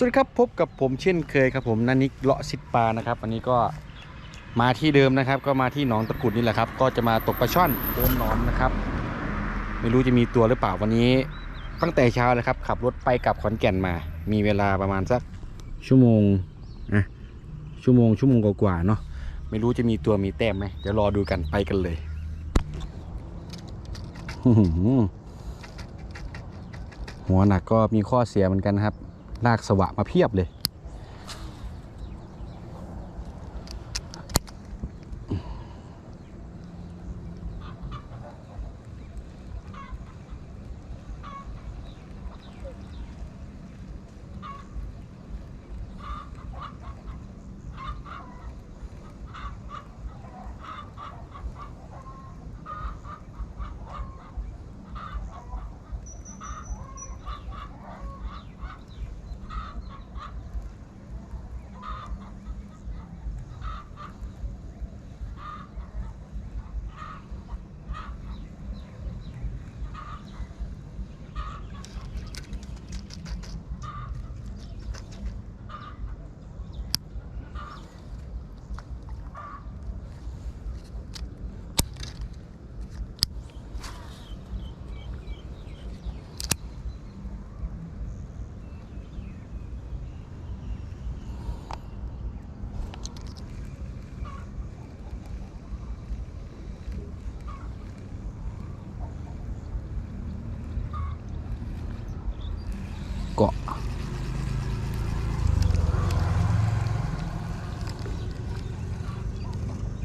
สวัสดีครับพบกับผมเช่นเคยครับผมนันนิกเลาะซิปลานะครับวันนี้ก็มาที่เดิมนะครับ ก็มาที่หนองตะกุดนี่แหละครับ ก็จะมาตกปลาช่อนโอนหนอนนะครับ ไม่รู้จะมีตัวหรือเปล่าวันนี้ ตั้งแต่เช้าเลยครับ ขับรถไปกับขอนแก่นมา มีเวลาประมาณสักชั่วโมงอะชั่วโมงชั่วโมงกว่าๆเนาะไม่รู้จะมีตัวมีแต้มไหมเดี๋ยวรอดูกันไปกันเลยหัวหนักก็มีข้อเสียเหมือนกันครับ ลากสวะมาเพียบเลย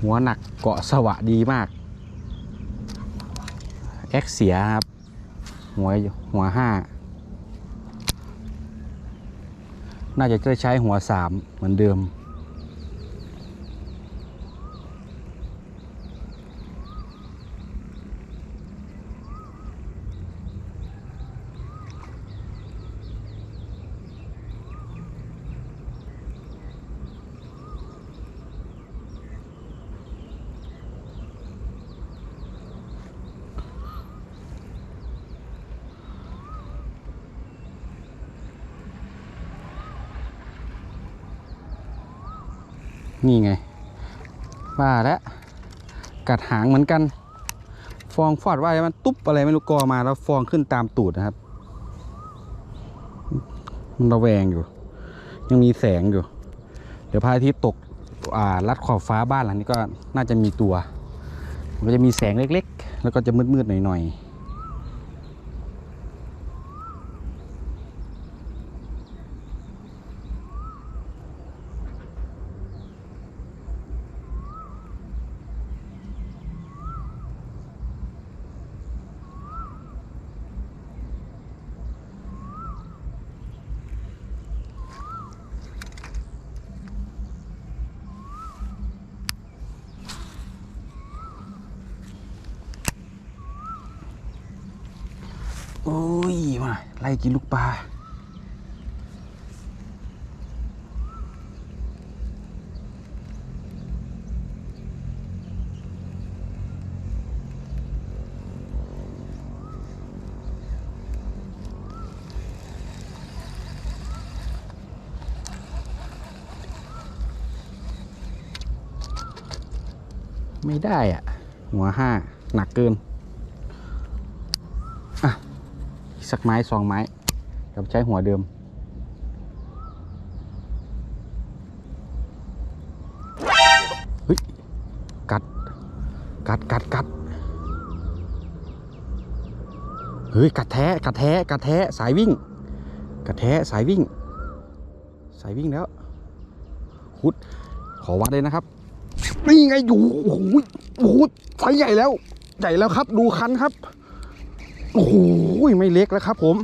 หัวหนักเกาะสวะดีมากแอ็กเสียครับ หัวหัวห้าน่าจะได้ใช้หัวสามเหมือนเดิม นี่ไงว่าแล้วกัดหางเหมือนกัน ฟองฟอดว่ามันตุ๊บอะไรไม่รู้กอมาแล้วฟองขึ้นตามตูดนะครับ มันระแวงอยู่ ยังมีแสงอยู่ เดี๋ยวพระอาทิตย์ตกอ่าลัดขอบฟ้าบ้านหลังนี้ก็น่าจะมีตัว มันก็จะมีแสงเล็กๆ แล้วก็จะมืดๆหน่อยๆ โอ้ยมา ไล่กินลูกปลาไม่ได้อะหัวห้าหนักเกิน อะ อีก สักไม้สองไม้กับใช้หัวเดิม เฮ้ย กัด กัดกัดกัดเฮ้ย กัดแท้กัดแท้กัดแท้สายวิ่ง กัดแท้สายวิ่ง สายวิ่งแล้วคุด ขอวัดเลยนะครับ นี่ไงอยู่โอ้โหโอ้โหไซส์ใหญ่แล้ว ใหญ่แล้วครับ ดูคันครับ โอ้โหไม่เล็กแล้วครับ ผม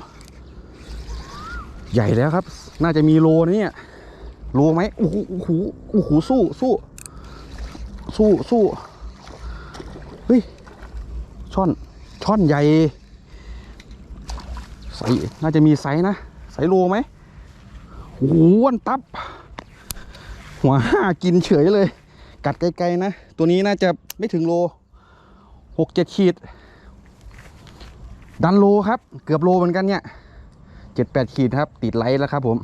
ใหญ่แล้วครับ น่าจะมีโลนะเนี่ยโลไหมโอ้โหโอ้โหโอ้โหสู้สู้สู้สู้เฮ้ยช่อนช่อนใหญ่ใสน่าจะมีไซนะไซโลไหมโอ้โหอ้วันตับ หัวห้ากินเฉยเลย กัดไกลๆนะ ตัวนี้น่าจะไม่ถึงโลหกเจ็ดขีด ดันโลครับ เกือบโลเหมือนกันเนี่ยเจ็ดแปดขีดครับ ติดไลท์แล้วครับผม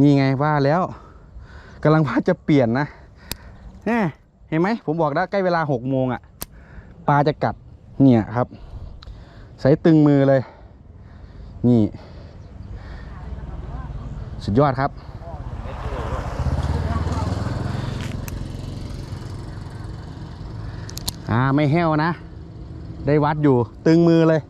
นี่ไงว่าแล้วกำลังว่าจะเปลี่ยนนะแน่เห็นไหมผมบอกแล้วใกล้เวลาหกโมงอะ่ะปลาจะกัดเนี่ยครับ ใส่ตึงมือเลย นี่ สุดยอดครับ อ่าไม่แห้วนะ ได้วัดอยู่ตึงมือเลย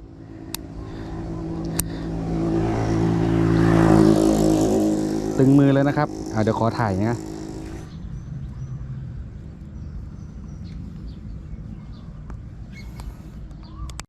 ตึงมือเลยนะครับเดี๋ยวขอถ่ายนะ